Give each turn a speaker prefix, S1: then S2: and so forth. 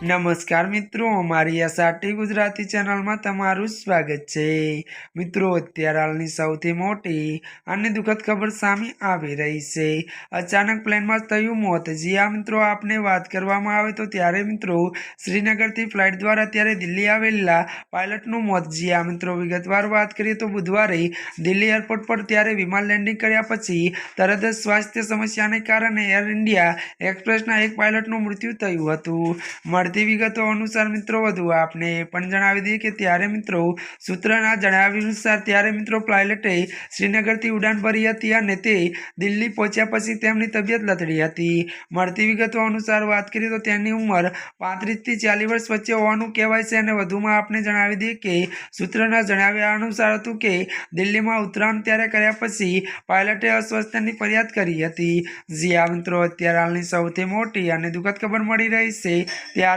S1: નમસ્કાર મિત્રો, અમારી એસઆરટી ગુજરાતી ચેનલમાં તમારું સ્વાગત છે. મિત્રો, અત્યારે હાલની સૌથી મોટી અને દુઃખદ ખબર સામે આવી રહી છે. અચાનક પ્લેનમાં થયું મોત. જી આ મિત્રો, આપને વાત કરવામાં આવે તો ત્યારે મિત્રો, શ્રીનગરથી ફ્લાઇટ દ્વારા ત્યારે દિલ્હી આવેલા પાયલટનું મોત. જી આ મિત્રો, વિગતવાર વાત કરીએ તો બુધવારે દિલ્હી એરપોર્ટ પર ત્યારે વિમાન લેન્ડિંગ કર્યા પછી તરત જ સ્વાસ્થ્ય સમસ્યાને કારણે એર ઇન્ડિયા એક્સપ્રેસના એક પાયલટનું મૃત્યુ થયું હતું. મળતી વિગતો અનુસાર મિત્રો વધુ આપને એ પણ જણાવી દઈએ કે ત્યારે મિત્રો સૂત્રના જણાવ્યા અનુસાર ત્યારે મિત્રો પાયલટે શ્રીનગરથી ઉડાન ભરી હતી અને તે દિલ્હી પહોંચ્યા પછી તેમની તબિયત લથડી હતી. મળતી વિગતો અનુસાર વાત કરીએ તો તેની ઉંમર પાંત્રીસથી ચાલીસ વર્ષ વચ્ચે હોવાનું કહેવાય છે અને વધુમાં આપને જણાવી દઈએ કે સૂત્રના જણાવ્યા અનુસાર હતું કે દિલ્હીમાં ઉતરાણ ત્યારે કર્યા પછી પાયલટે અસ્વસ્થતાની ફરિયાદ કરી હતી. જી આ મિત્રો, અત્યારે હાલની સૌથી મોટી અને દુઃખદ ખબર મળી રહી છે.